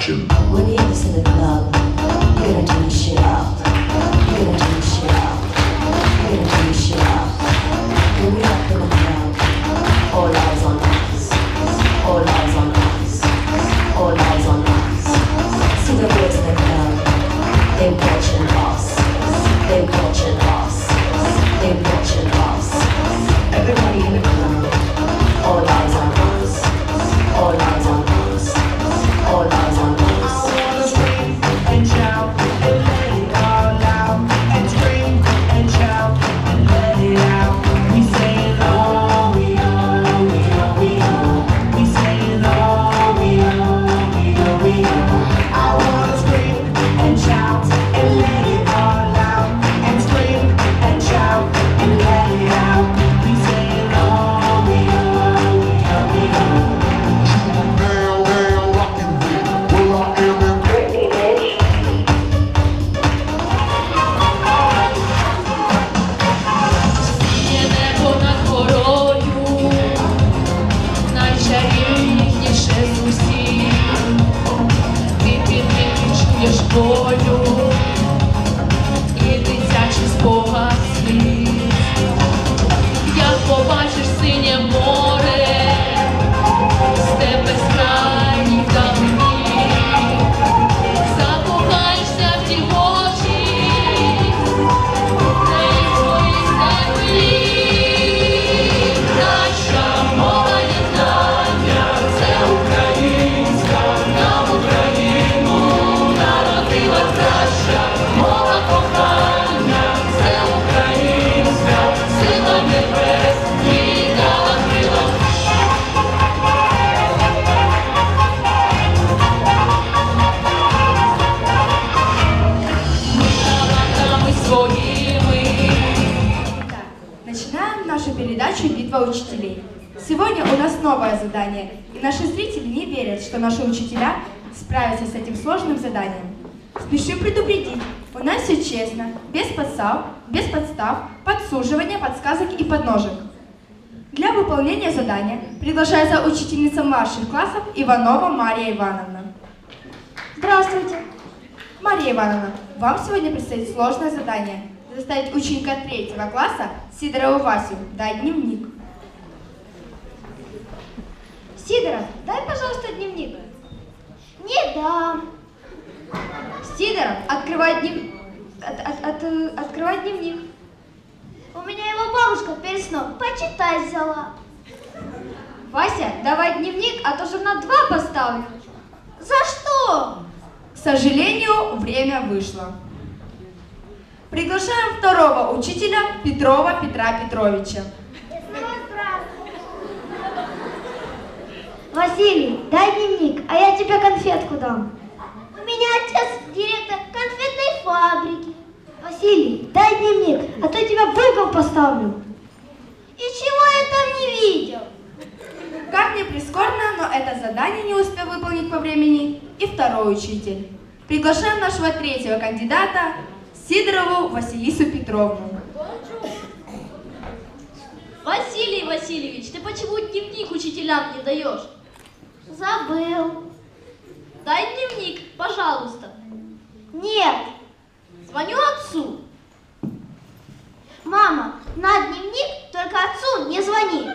production. Новое задание, и наши зрители не верят, что наши учителя справятся с этим сложным заданием. Спешу предупредить, у нас все честно, без подстав, без подстав, подсуживания, подсказок и подножек. Для выполнения задания приглашается учительница младших классов Иванова Мария Ивановна. Здравствуйте. Мария Ивановна, вам сегодня предстоит сложное задание. Заставить ученика третьего класса Сидорову Васю дать дневник. Сидоров, дай, пожалуйста, дневник. Не дам. Сидоров, открывай дневник. открывай дневник. У меня его бабушка перед сном почитать взяла. Вася, давай дневник, а то же на два поставлю. За что? К сожалению, время вышло. Приглашаем второго учителя Петрова Петра Петровича. Василий, дай дневник, а я тебе конфетку дам. У меня отец директор конфетной фабрики. Василий, дай дневник, а то я тебя в угол поставлю. И чего я там не видел? Как ни прискорбно, но это задание не успел выполнить по времени и второй учитель. Приглашаем нашего третьего кандидата Сидорову Василису Петровну. Василий Васильевич, ты почему дневник учителям не даешь? Забыл. Дай дневник, пожалуйста. Нет. Звоню отцу. Мама, на дневник, только отцу не звони.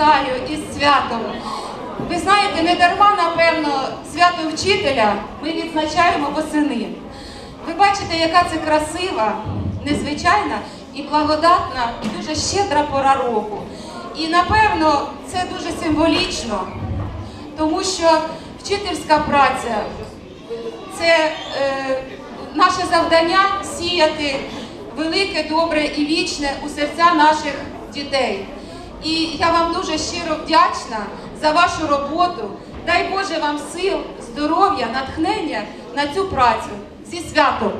Вітаю із святом. Ви знаєте, не дарма, напевно, свято вчителя ми відзначаємо восени. Ви бачите, яка це красива, незвичайна і благодатна, дуже щедра пора року. І напевно це дуже символічно, тому що вчительська праця це е, наше завдання сіяти велике, добре і вічне у серця наших дітей. І я вам дуже щиро вдячна за вашу роботу. Дай Боже вам сил, здоров'я, натхнення на цю працю. Зі святом!